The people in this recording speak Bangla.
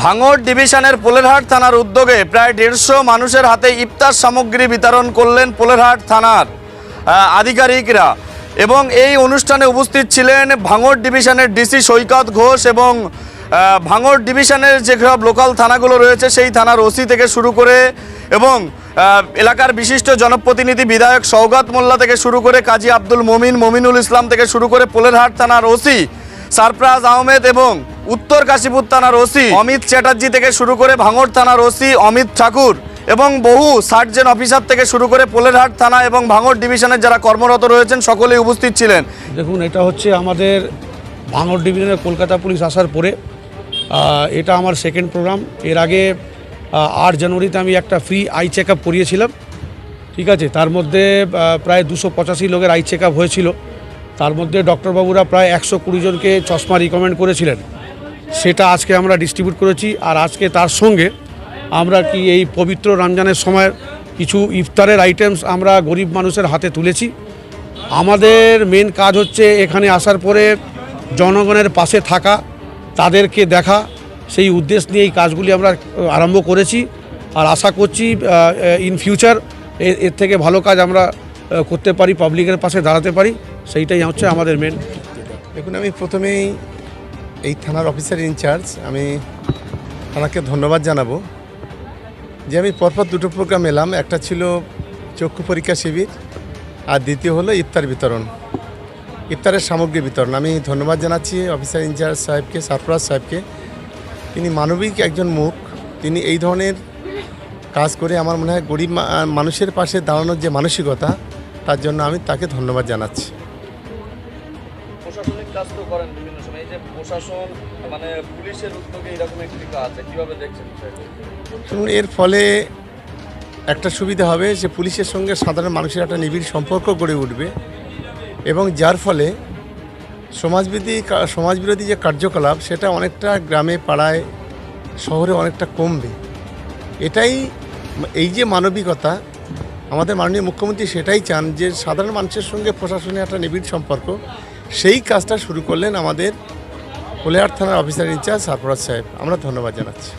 ভাঙড় ডিভিশনের পোলেরহাট থানার উদ্যোগে প্রায় দেড়শো মানুষের হাতে ইফতার সামগ্রী বিতরণ করলেন পোলেরহাট থানার আধিকারিকরা। এবং এই অনুষ্ঠানে উপস্থিত ছিলেন ভাঙড় ডিভিশনের ডিসি সৈকত ঘোষ এবং ভাঙড় ডিভিশনের যেসব লোকাল থানাগুলো রয়েছে সেই থানার ওসি থেকে শুরু করে এবং এলাকার বিশিষ্ট জনপ্রতিনিধি বিধায়ক সৌগত মোল্লা থেকে শুরু করে কাজী আব্দুল মমিন, মমিনুল ইসলাম থেকে শুরু করে পোলেরহাট থানার ওসি সারপ্রাজ আহমেদ এবং উত্তর কাশীপুর থানার ওসি অমিত চ্যাটার্জি থেকে শুরু করে ভাঙড় থানার ওসি অমিত ঠাকুর এবং বহু সার্জেন অফিসার থেকে শুরু করে পোলেরহাট থানা এবং ভাঙড় ডিভিশনের যারা কর্মরত রয়েছেন, সকলেই উপস্থিত ছিলেন। দেখুন, এটা হচ্ছে আমাদের ভাঙড় ডিভিশনের কলকাতা পুলিশ আসার পরে এটা আমার সেকেন্ড প্রোগ্রাম এর আগে আট জানুয়ারিতে আমি একটা ফ্রি আই চেক আপ করিয়েছিলাম, ঠিক আছে? তার মধ্যে প্রায় দুশো পঁচাশি লোকের আই চেক আপ হয়েছিল। তার মধ্যে ডক্টরবাবুরা প্রায় একশো কুড়ি জনকে চশমা রিকমেন্ড করেছিলেন। সেটা আজকে আমরা ডিস্ট্রিবিউট করেছি আর আজকে তার সঙ্গে আমরা কি এই পবিত্র রমজানের সময় কিছু ইফতারের আইটেমস আমরা গরিব মানুষের হাতে তুলেছি। আমাদের মেন কাজ হচ্ছে এখানে আসার পরে জনগণের পাশে থাকা, তাদেরকে দেখা, সেই উদ্দেশ্য নিয়ে এই কাজগুলি আমরা আরম্ভ করেছি। আর আশা করছি ইন ফিউচার এর থেকে ভালো কাজ আমরা করতে পারি পাবলিকের পাশে দাঁড়াতে পারি। সেইটাই হচ্ছে আমাদের মেন দেখুন, আমি প্রথমেই এই থানার অফিসার ইনচার্জ আমি থানাকে ধন্যবাদ জানাব যে আমি পরপর দুটো প্রোগ্রাম এলাম। একটা ছিল চক্ষু পরীক্ষা শিবির, আর দ্বিতীয় হলো ইফতার বিতরণ। ইফতারের সামগ্রী বিতরণ। আমি ধন্যবাদ জানাচ্ছি অফিসার ইনচার্জ সাহেবকে, সারফরাজ সাহেবকে। তিনি মানবিক একজন মুখ। তিনি এই ধরনের কাজ করে আমার মনে হয় গরিব মানুষের পাশে দাঁড়ানোর যে মানসিকতা, তার জন্য আমি তাকে ধন্যবাদ জানাচ্ছি। প্রশাসনিক কাজ তো করেন বিভিন্ন সময়। এই যে প্রশাসন মানে পুলিশের উদ্যোগে এরকম একটি কাজ দেখছেন শুনুন এর ফলে একটা সুবিধা হবে যে পুলিশের সঙ্গে সাধারণ মানুষের একটা নিবিড় সম্পর্ক গড়ে উঠবে এবং যার ফলে সমাজবিধি সমাজবিরোধী যে কার্যকলাপ, সেটা অনেকটা গ্রামে, পাড়ায়, শহরে অনেকটা কমবে। এটাই এই যে মানবিকতা, আমাদের মাননীয় মুখ্যমন্ত্রী সেটাই চান যে সাধারণ মানুষের সঙ্গে প্রশাসনের একটা নিবিড় সম্পর্ক সেই কাজটা শুরু করলেন আমাদের কোলেহাট থানার অফিসার ইনচার্জ সারফরাজ সাহেব। আমরা ধন্যবাদ জানাচ্ছি।